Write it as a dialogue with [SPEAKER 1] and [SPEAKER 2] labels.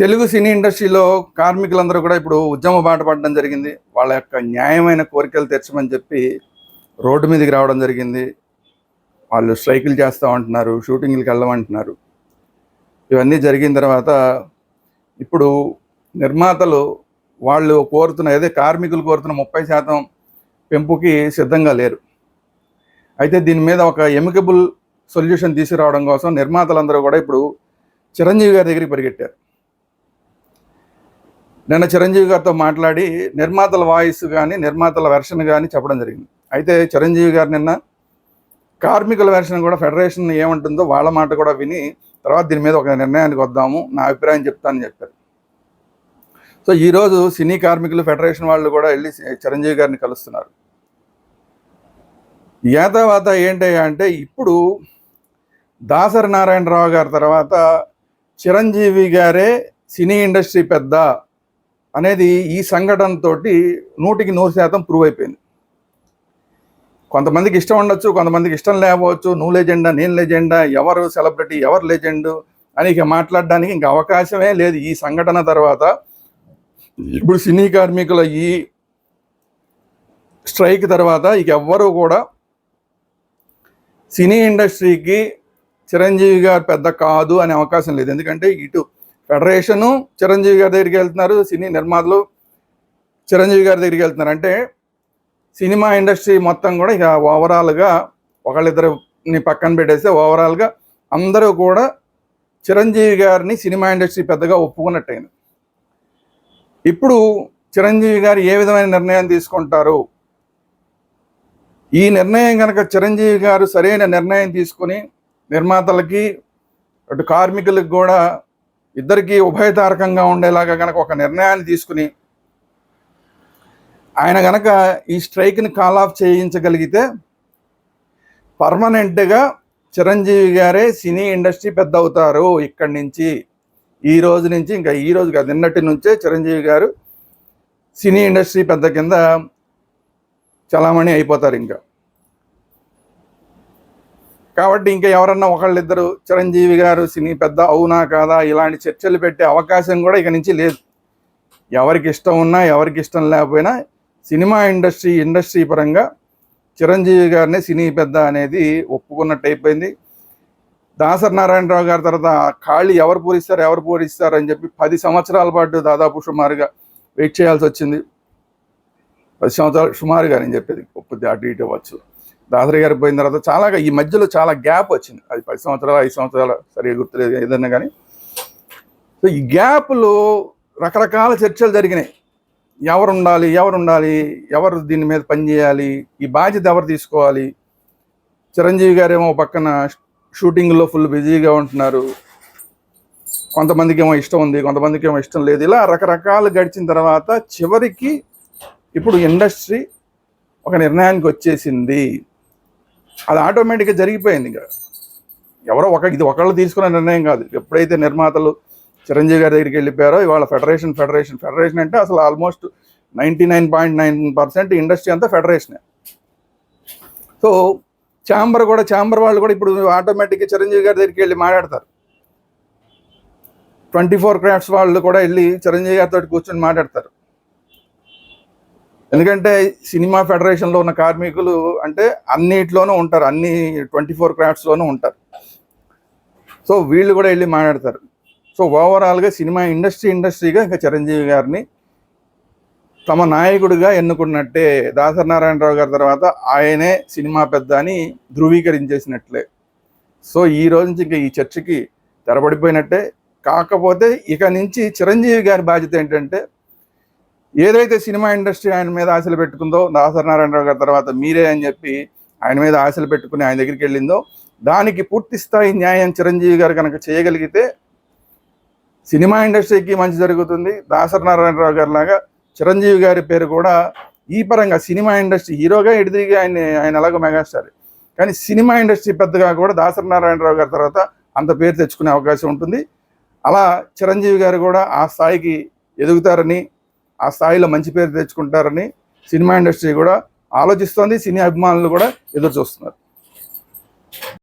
[SPEAKER 1] తెలుగు సినీ ఇండస్ట్రీలో కార్మికులందరూ కూడా ఇప్పుడు ఉద్యమ బాట పడడం జరిగింది. వాళ్ళ యొక్క న్యాయమైన కోరికలు తెచ్చమని చెప్పి రోడ్డు మీదకి రావడం జరిగింది. వాళ్ళు స్ట్రైకులు చేస్తామంటున్నారు షూటింగ్లకు వెళ్ళమంటున్నారు ఇవన్నీ జరిగిన తర్వాత ఇప్పుడు నిర్మాతలు వాళ్ళు కోరుతున్న అదే కార్మికులు కోరుతున్న ముప్పై శాతం పెంపుకి సిద్ధంగా లేరు. అయితే దీని మీద ఒక ఎమికబుల్ సొల్యూషన్ తీసుకురావడం కోసం నిర్మాతలందరూ కూడా ఇప్పుడు చిరంజీవి గారి దగ్గరికి పరిగెట్టారు. నిన్న చిరంజీవి గారితో మాట్లాడి నిర్మాతల వాయిస్ కానీ నిర్మాతల వెర్షన్ కానీ చెప్పడం జరిగింది. అయితే చిరంజీవి గారు నిన్న కార్మికుల వెర్షన్ కూడా ఫెడరేషన్ ఏమంటుందో వాళ్ళ మాట కూడా విని తర్వాత దీని మీద ఒక నిర్ణయానికి వద్దాము నా అభిప్రాయం చెప్తానని చెప్పారు. సో ఈరోజు సినీ కార్మికులు ఫెడరేషన్ వాళ్ళు కూడా వెళ్ళి చిరంజీవి గారిని కలుస్తున్నారు. యాతవాత ఏంటయ్యా అంటే ఇప్పుడు దాసరి నారాయణరావు గారి తర్వాత చిరంజీవి గారే సినీ ఇండస్ట్రీ పెద్ద అనేది ఈ సంఘటనతో నూటికి నూరు శాతం ప్రూవ్ అయిపోయింది. కొంతమందికి ఇష్టం ఉండొచ్చు కొంతమందికి ఇష్టం లేకపోవచ్చు. నువ్వు లెజెండా నేను లెజెండా ఎవరు సెలబ్రిటీ ఎవరు లేజెండు అని ఇక మాట్లాడడానికి ఇంకా అవకాశమే లేదు. ఈ సంఘటన తర్వాత ఇప్పుడు సినీ కార్మికుల ఈ స్ట్రైక్ తర్వాత ఇక ఎవ్వరూ కూడా సినీ ఇండస్ట్రీకి చిరంజీవి గారు పెద్ద కాదు అనే అవకాశం లేదు. ఎందుకంటే ఇటు ఫెడరేషను చిరంజీవి గారి దగ్గరికి వెళ్తున్నారు సినీ నిర్మాతలు చిరంజీవి గారి దగ్గరికి వెళ్తున్నారు. అంటే సినిమా ఇండస్ట్రీ మొత్తం కూడా ఇక ఓవరాల్గా ఒకళ్ళిద్దరిని పక్కన పెట్టేస్తే ఓవరాల్గా అందరూ కూడా చిరంజీవి గారిని సినిమా ఇండస్ట్రీ పెద్దగా ఒప్పుకున్నట్టయింది. ఇప్పుడు చిరంజీవి గారు ఏ విధమైన నిర్ణయం తీసుకుంటారు? ఈ నిర్ణయం కనుక చిరంజీవి గారు సరైన నిర్ణయం తీసుకొని నిర్మాతలకి అటు కార్మికులకు కూడా ఇద్దరికీ ఉభయతారకంగా ఉండేలాగా కనుక ఒక నిర్ణయాన్ని తీసుకుని ఆయన కనుక ఈ స్ట్రైక్ని కాల్ ఆఫ్ చేయించగలిగితే పర్మనెంట్గా చిరంజీవి గారే సినీ ఇండస్ట్రీ పెద్ద అవుతారు ఇక్కడి నుంచి. ఈ రోజు నుంచి ఇంకా ఈ రోజు కాదు నిన్నటి నుంచే చిరంజీవి గారు సినీ ఇండస్ట్రీ పెద్ద కింద చలామణి అయిపోతారు ఇంకా. కాబట్టి ఇంకా ఎవరన్నా ఒకళ్ళిద్దరు చిరంజీవి గారు సినీ పెద్ద అవునా కాదా ఇలాంటి చర్చలు పెట్టే అవకాశం కూడా ఇక నుంచి లేదు. ఎవరికి ఇష్టం ఉన్నా ఎవరికి ఇష్టం లేకపోయినా సినిమా ఇండస్ట్రీ ఇండస్ట్రీ పరంగా చిరంజీవి గారిని సినీ పెద్ద అనేది ఒప్పుకున్నట్టు అయిపోయింది. దాసరి నారాయణరావు గారి తర్వాత ఖాళీ ఎవరు పూరిస్తారు ఎవరు పూరిస్తారు అని చెప్పి పది సంవత్సరాల పాటు దాదాపు సుమారుగా వెయిట్ చేయాల్సి వచ్చింది. పది సంవత్సరాలు సుమారుగా అని చెప్పేది. కొద్ది అటు ఇటు అవ్వచ్చు. దాసరి గారు పోయిన తర్వాత చాలా ఈ మధ్యలో చాలా గ్యాప్ వచ్చింది. అది పది సంవత్సరాలు ఐదు సంవత్సరాలు సరిగా గుర్తులేదు ఏదన్నా కానీ. సో ఈ గ్యాప్లో రకరకాల చర్చలు జరిగినాయి. ఎవరు ఉండాలి ఎవరు ఉండాలి ఎవరు దీని మీద పనిచేయాలి ఈ బాధ్యత ఎవరు తీసుకోవాలి? చిరంజీవి గారేమో పక్కన షూటింగ్లో ఫుల్ బిజీగా ఉంటున్నారు. కొంతమందికి ఏమో ఇష్టం ఉంది కొంతమందికి ఏమో ఇష్టం లేదు. ఇలా రకరకాలు గడిచిన తర్వాత చివరికి ఇప్పుడు ఇండస్ట్రీ ఒక నిర్ణయానికి వచ్చేసింది. అది ఆటోమేటిక్గా జరిగిపోయింది ఇంకా. ఎవరో ఒక ఇది ఒకళ్ళు తీసుకున్న నిర్ణయం కాదు. ఎప్పుడైతే నిర్మాతలు చిరంజీవి గారి దగ్గరికి వెళ్ళిపోయారో ఇవాళ ఫెడరేషన్ ఫెడరేషన్ ఫెడరేషన్ అంటే అసలు almost ninety nine point nine percent industry అంతా ఫెడరేషనే. సో ఛాంబర్ కూడా ఛాంబర్ వాళ్ళు కూడా ఇప్పుడు ఆటోమేటిక్గా చిరంజీవి గారి దగ్గరికి వెళ్ళి మాట్లాడతారు. ట్వంటీ ఫోర్ క్రాఫ్ట్స్ వాళ్ళు కూడా వెళ్ళి చిరంజీవి గారితో కూర్చొని మాట్లాడతారు. ఎందుకంటే సినిమా ఫెడరేషన్లో ఉన్న కార్మికులు అంటే అన్నిట్లోనూ ఉంటారు అన్ని ట్వంటీ ఫోర్ క్రాఫ్ట్స్లోనూ ఉంటారు. సో వీళ్ళు కూడా వెళ్ళి మాట్లాడతారు. సో ఓవరాల్గా సినిమా ఇండస్ట్రీ ఇండస్ట్రీగా ఇంకా చిరంజీవి గారిని తమ నాయకుడిగా ఎన్నుకున్నట్టే దాసరి నారాయణరావు గారి తర్వాత ఆయనే సినిమా పెద్ద అని ధృవీకరించేసినట్లే. సో ఈ రోజు నుంచి ఇంకా ఈ చర్చకి తెరపడిపోయినట్టే కాకపోతే ఇక నుంచి చిరంజీవి గారి బాధ్యత ఏంటంటే ఏదైతే సినిమా ఇండస్ట్రీ ఆయన మీద ఆశలు పెట్టుకుందో దాసరినారాయణరావు గారి తర్వాత మీరే అని చెప్పి ఆయన మీద ఆశలు పెట్టుకుని ఆయన దగ్గరికి వెళ్ళిందో దానికి పూర్తి స్థాయి న్యాయం చిరంజీవి గారు కనుక చేయగలిగితే సినిమా ఇండస్ట్రీకి మంచి జరుగుతుంది. దాసరినారాయణరావు గారి లాగా చిరంజీవి గారి పేరు కూడా ఈ పరంగా సినిమా ఇండస్ట్రీ హీరోగా ఎడిదిరిగి ఆయన ఆయన ఎలాగో మెగాస్టార్. కానీ సినిమా ఇండస్ట్రీ పెద్దగా కూడా దాసరినారాయణరావు గారి తర్వాత అంత పేరు తెచ్చుకునే అవకాశం ఉంటుంది. అలా చిరంజీవి గారు కూడా ఆ స్థాయికి ఎదుగుతారని ఆ స్థాయిలో మంచి పేరు తెచ్చుకుంటారని సినిమా ఇండస్ట్రీ కూడా ఆలోచిస్తోంది సినీ అభిమానులు కూడా ఎదురు చూస్తున్నారు.